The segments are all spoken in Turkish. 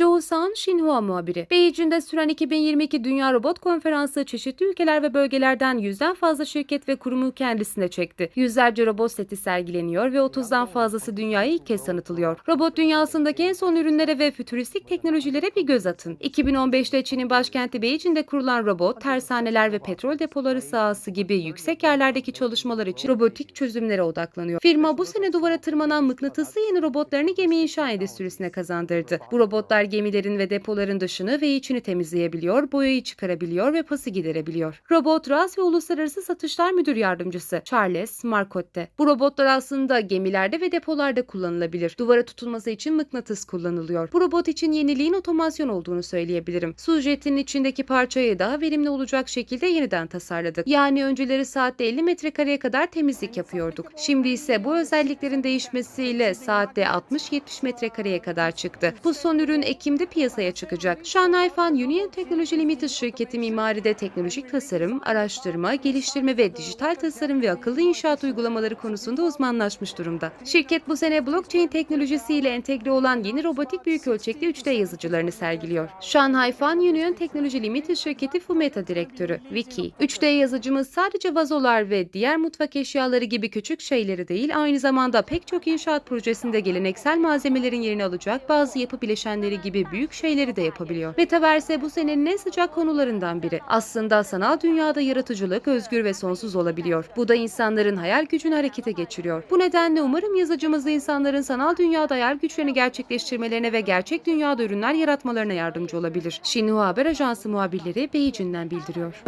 Zhou San, Xinhua muhabiri. Beijing'de süren 2022 Dünya Robot Konferansı çeşitli ülkeler ve bölgelerden yüzden fazla şirket ve kurumu kendisine çekti. Yüzlerce robot seti sergileniyor ve 30'dan fazlası dünyaya ilk kez tanıtılıyor. Robot dünyasındaki en son ürünlere ve fütüristik teknolojilere bir göz atın. 2015'te Çin'in başkenti Beijing'de kurulan robot, tersaneler ve petrol depoları sahası gibi yüksek yerlerdeki çalışmalar için robotik çözümlere odaklanıyor. Firma bu sene duvara tırmanan mıknatıslı yeni robotlarını gemi inşa endüstrisine kazandırdı. Bu robotlar gemilerin ve depoların dışını ve içini temizleyebiliyor, boyayı çıkarabiliyor ve pası giderebiliyor. Robot RAS ve Uluslararası Satışlar Müdür Yardımcısı Charles Marcotte. Bu robotlar aslında gemilerde ve depolarda kullanılabilir. Duvara tutulması için mıknatıs kullanılıyor. Bu robot için yeniliğin otomasyon olduğunu söyleyebilirim. Su jetinin içindeki parçayı daha verimli olacak şekilde yeniden tasarladık. Yani önceleri saatte 50 metrekareye kadar temizlik yapıyorduk. Şimdi ise bu özelliklerin değişmesiyle saatte 60-70 metrekareye kadar çıktı. Bu son ürün Ekim'de piyasaya çıkacak. Shanghai Fan Union Technology Limited şirketi mimaride teknolojik tasarım, araştırma, geliştirme ve dijital tasarım ve akıllı inşaat uygulamaları konusunda uzmanlaşmış durumda. Şirket bu sene blockchain teknolojisiyle entegre olan yeni robotik büyük ölçekli 3D yazıcılarını sergiliyor. Shanghai Fan Union Technology Limited şirketi Fumeta direktörü Vicky, 3D yazıcımız sadece vazolar ve diğer mutfak eşyaları gibi küçük şeyleri değil, aynı zamanda pek çok inşaat projesinde geleneksel malzemelerin yerini alacak bazı yapı bileşenleri gibi büyük şeyleri de yapabiliyor. Metaverse bu senenin en sıcak konularından biri. Aslında sanal dünyada yaratıcılık özgür ve sonsuz olabiliyor. Bu da insanların hayal gücünü harekete geçiriyor. Bu nedenle umarım yazıcımız insanların sanal dünyada hayal güçlerini gerçekleştirmelerine ve gerçek dünyada ürünler yaratmalarına yardımcı olabilir. Xinhua Haber Ajansı muhabirleri Beijing'den bildiriyor.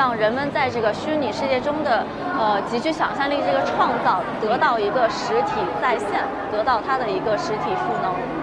让人们在这个虚拟世界中的呃极具想象力这个创造得到一个实体再现，得到它的一个实体赋能。